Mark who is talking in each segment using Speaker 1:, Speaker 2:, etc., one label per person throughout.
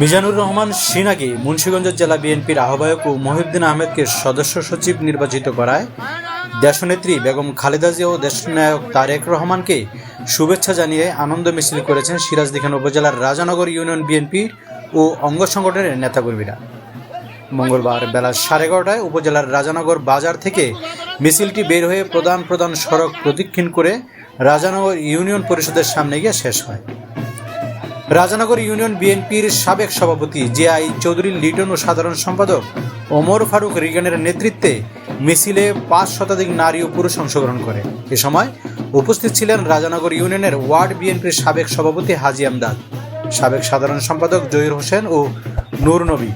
Speaker 1: মিজানুর রহমান সিনাকি মুন্সিগঞ্জ জেলা বিএনপির আহ্বায়ক ও মহিউদ্দিন আহমেদকে সদস্য সচিব নির্বাচিত করায়। দেশনেত্রী বেগম খালেদা জিয়া ও দেশনায়ক তারেক রহমানকে শুভেচ্ছা জানিয়ে আনন্দ মিছিল করেছেন সিরাজদিখান উপজেলার রাজানগর ইউনিয়ন বিএনপির ও অঙ্গ সংগঠনের নেতাকর্মীরা। মঙ্গলবার বেলা সাড়ে এগারোটায় উপজেলার রাজানগর বাজার থেকে মিছিলটি বের হয়ে প্রধান প্রধান সড়ক প্রদক্ষিণ করে রাজানগর ইউনিয়ন পরিষদের সামনে গিয়ে শেষ হয়। রাজানগর ইউনিয়ন বিএনপির সাবেক সভাপতি জে আই চৌধুরী লিটন ও সাধারণ সম্পাদক ওমর ফারুক রিগানের নেতৃত্বে মিছিলে পাঁচ শতাধিক নারী ও পুরুষ অংশগ্রহণ করে। এ সময় উপস্থিত ছিলেন রাজানগর ইউনিয়নের ওয়ার্ড বিএনপির সাবেক সভাপতি হাজি আমদাদ, সাবেক সাধারণ সম্পাদক জহির হোসেন ও নূর নবী।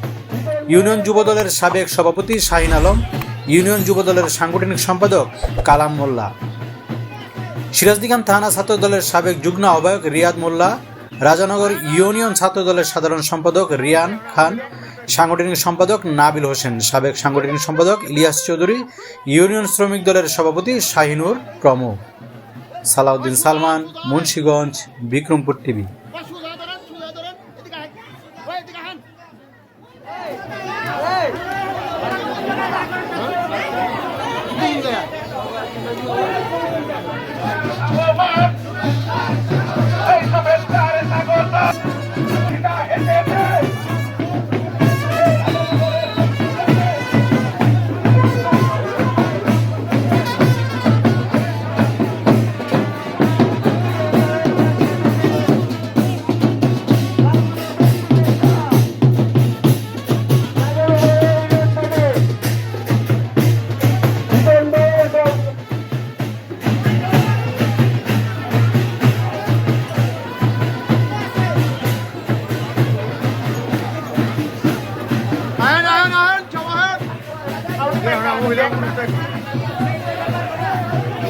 Speaker 1: ইউনিয়ন যুবদলের সাবেক সভাপতি শাহিন আলম, ইউনিয়ন যুবদলের সাংগঠনিক সম্পাদক কালাম মোল্লা। সিরাজদিখান থানা ছাত্র দলের সাবেক যুগ্ম আহ্বায়ক রিয়াদ মোল্লা রাজানগর ইউনিয়ন ছাত্র দলের সাধারণ সম্পাদক রিয়ান খান, সাংগঠনিক সম্পাদক নাবিল হোসেন, সাবেক সাংগঠনিক সম্পাদক ইলিয়াস চৌধুরী, ইউনিয়ন শ্রমিক দলের সভাপতি শাহিনুর প্রমুখ। সালাউদ্দিন সালমান, মুন্সীগঞ্জ, বিক্রমপুর টিভি।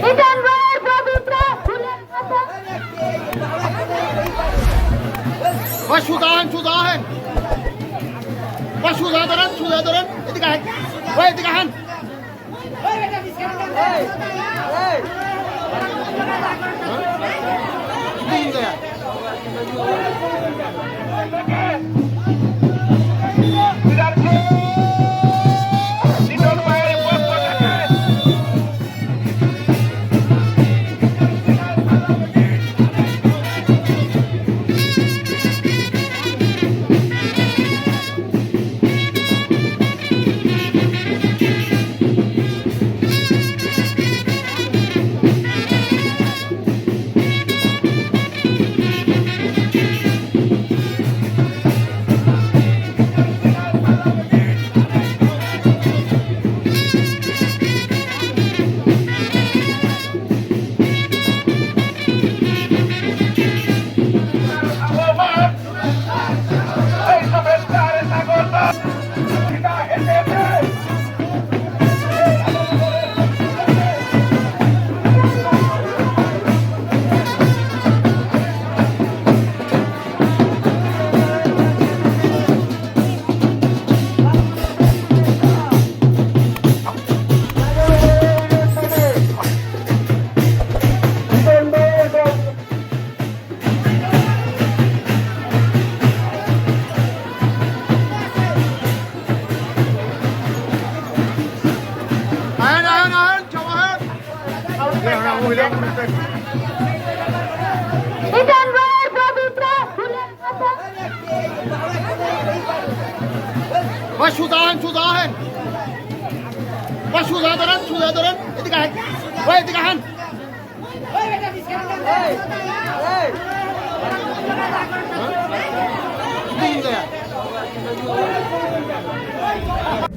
Speaker 2: ইডেন রয়ের পবিত্র ফুলের কথা
Speaker 3: ওই সুজা হান সুজা হান ওই সুজা ধরেন সুজা ধরেন এদিকে Başuzahan suzahan. Başuzahan duran, suzahan duran. Dikahan. Hey, dikahan. Hey, hey. Hey. Hey.